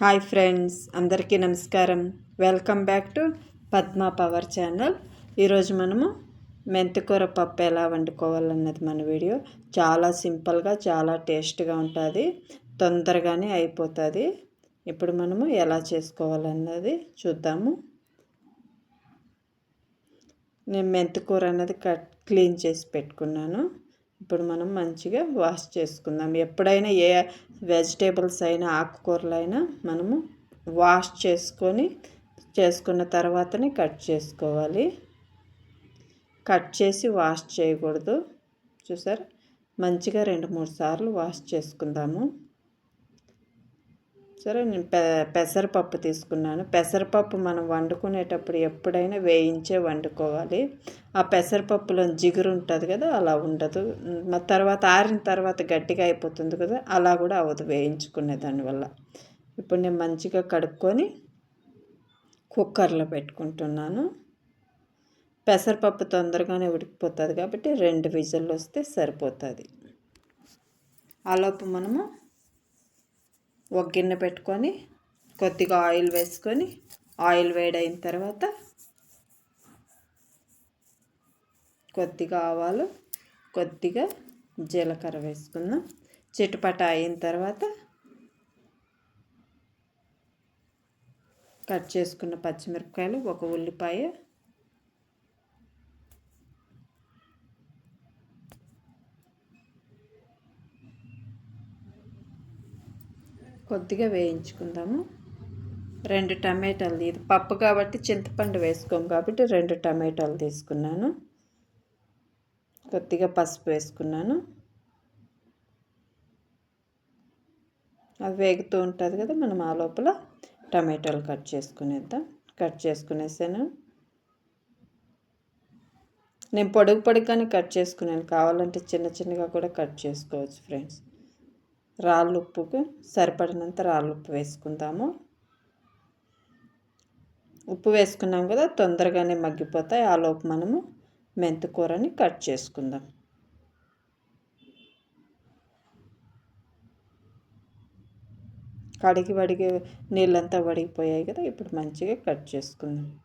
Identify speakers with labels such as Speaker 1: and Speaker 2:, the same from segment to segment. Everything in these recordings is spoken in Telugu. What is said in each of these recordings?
Speaker 1: హాయ్ ఫ్రెండ్స్ అందరికీ నమస్కారం. Welcome back to Padma power channel. ఈరోజు మనము మెంతికూర పప్పు ఎలా వండుకోవాలన్నది మన వీడియో. చాలా సింపుల్గా చాలా టేస్ట్గా ఉంటుంది. తొందరగానే అయిపోతుంది. ఇప్పుడు మనము ఎలా చేసుకోవాలన్నది చూద్దాము. నేను మెంతికూర అన్నది కట్ క్లీన్ చేసి పెట్టుకున్నాను. ఇప్పుడు మనం మంచిగా వాష్ చేసుకుందాం. ఎప్పుడైనా ఏ వెజిటేబుల్స్ అయినా ఆకుకూరలు అయినా మనము వాష్ చేసుకొని చేసుకున్న తర్వాతనే కట్ చేసుకోవాలి. కట్ చేసి వాష్ చేయకూడదు. చూసారు? మంచిగా రెండు మూడు సార్లు వాష్ చేసుకుందాము. సరే నేను పె పెసరపప్పు తీసుకున్నాను. పెసరపప్పు మనం వండుకునేటప్పుడు ఎప్పుడైనా వేయించే వండుకోవాలి. ఆ పెసరపప్పులో జిగురు ఉంటుంది కదా అలా ఉండదు. తర్వాత ఆరిన తర్వాత గట్టిగా అయిపోతుంది కదా అలా కూడా అవ్వదు వేయించుకునే దానివల్ల. ఇప్పుడు నేను మంచిగా కడుక్కొని కుక్కర్లో పెట్టుకుంటున్నాను. పెసరపప్పు తొందరగానే ఉడికిపోతుంది కాబట్టి రెండు విజిల్లు వస్తే సరిపోతుంది. ఆలోపు మనము ఒక గిన్నె పెట్టుకొని కొద్దిగా ఆయిల్ వేసుకొని ఆయిల్ వేడైన తర్వాత కొద్దిగా ఆవాలు కొద్దిగా జీలకర్ర వేసుకుందాం. చిటపట అయిన తర్వాత కట్ చేసుకున్న పచ్చిమిరపకాయలు ఒక ఉల్లిపాయ కొద్దిగా వేయించుకుందాము. రెండు టమాటాలు ఇది పప్పు కాబట్టి చింతపండు వేసుకోము కాబట్టి రెండు టమాటాలు తీసుకున్నాను. కొద్దిగా పసుపు వేసుకున్నాను. అది వేగుతూ ఉంటుంది కదా మనం ఆ లోపల టమాటాలు కట్ చేసుకునేద్దాం. కట్ చేసుకునేసాను. నేను పొడుగు పొడుగుగానే కట్ చేసుకున్నాను. కావాలంటే చిన్న చిన్నగా కూడా కట్ చేసుకోవచ్చు ఫ్రెండ్స్. రాళ్ళు ఉప్పుకు సరిపడినంత రాళ్ళు ఉప్పు వేసుకుందాము. ఉప్పు వేసుకున్నాం కదా తొందరగానే మగ్గిపోతాయి. ఆ లోపు మనము మెంతికూరని కట్ చేసుకుందాం. కడిగి వడిగి నీళ్ళంతా వడిగిపోయాయి కదా ఇప్పుడు మంచిగా కట్ చేసుకుందాం.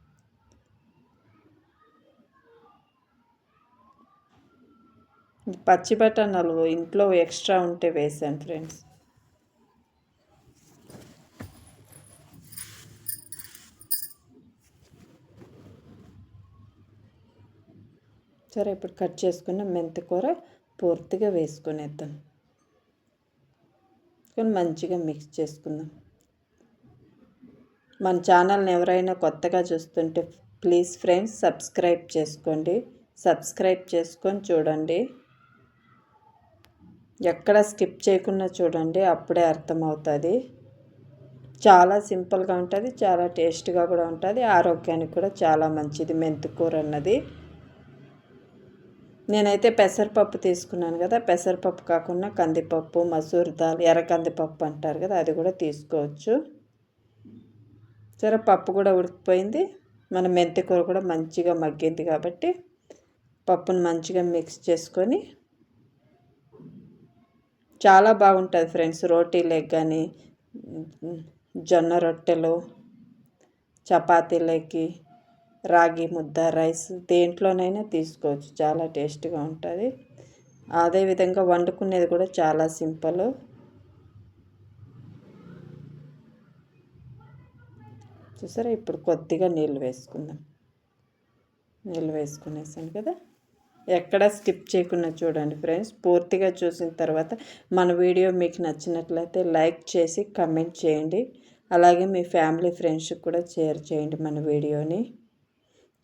Speaker 1: పచ్చి బఠానాలు ఇంట్లో ఎక్స్ట్రా ఉంటే వేసాను ఫ్రెండ్స్. సరే ఇప్పుడు కట్ చేసుకున్న మెంతికూర పూర్తిగా వేసుకునేద్దాం. కానీ మంచిగా మిక్స్ చేసుకుందాం. మన ఛానల్ని ఎవరైనా కొత్తగా చూస్తుంటే ప్లీజ్ ఫ్రెండ్స్ సబ్స్క్రైబ్ చేసుకోండి. సబ్స్క్రైబ్ చేసుకొని చూడండి. ఎక్కడ స్కిప్ చేయకుండా చూడండి అప్పుడే అర్థమవుతుంది. చాలా సింపుల్గా ఉంటుంది చాలా టేస్ట్గా కూడా ఉంటుంది ఆరోగ్యానికి కూడా చాలా మంచిది మెంతికూర అన్నది. నేనైతే పెసరపప్పు తీసుకున్నాను కదా పెసరపప్పు కాకుండా కందిపప్పు మసూర్ దాల్ ఎర్ర కందిపప్పు అంటారు కదా అది కూడా తీసుకోవచ్చు. సరే పప్పు కూడా ఉడికిపోయింది మన మెంతికూర కూడా మంచిగా మగ్గింది కాబట్టి పప్పును మంచిగా మిక్స్ చేసుకొని చాలా బాగుంటుంది ఫ్రెండ్స్. రోటీ లెగ్ కానీ జొన్న రొట్టెలు చపాతీలకి రాగి ముద్ద రైస్ దేంట్లోనైనా తీసుకోవచ్చు. చాలా టేస్ట్గా ఉంటుంది. అదేవిధంగా వండుకునేది కూడా చాలా సింపుల్. చూసారా? ఇప్పుడు కొద్దిగా నీళ్ళు వేసుకుందాం. నీళ్ళు వేసుకునేసాను కదా? ఎక్కడ స్కిప్ చేయకుండా చూడండి ఫ్రెండ్స్. పూర్తిగా చూసిన తర్వాత మన వీడియో మీకు నచ్చినట్లయితే లైక్ చేసి కమెంట్ చేయండి. అలాగే మీ ఫ్యామిలీ ఫ్రెండ్స్కి కూడా షేర్ చేయండి మన వీడియోని.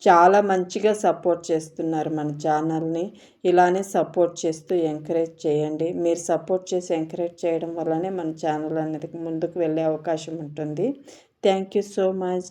Speaker 1: చాలా మంచిగా సపోర్ట్ చేస్తున్నారు మన ఛానల్ని ఇలానే సపోర్ట్ చేస్తూ ఎంకరేజ్ చేయండి. మీరు సపోర్ట్ చేసి ఎంకరేజ్ చేయడం వల్లనే మన ఛానల్ అనేది ముందుకు వెళ్ళే అవకాశం ఉంటుంది. Thank you so much.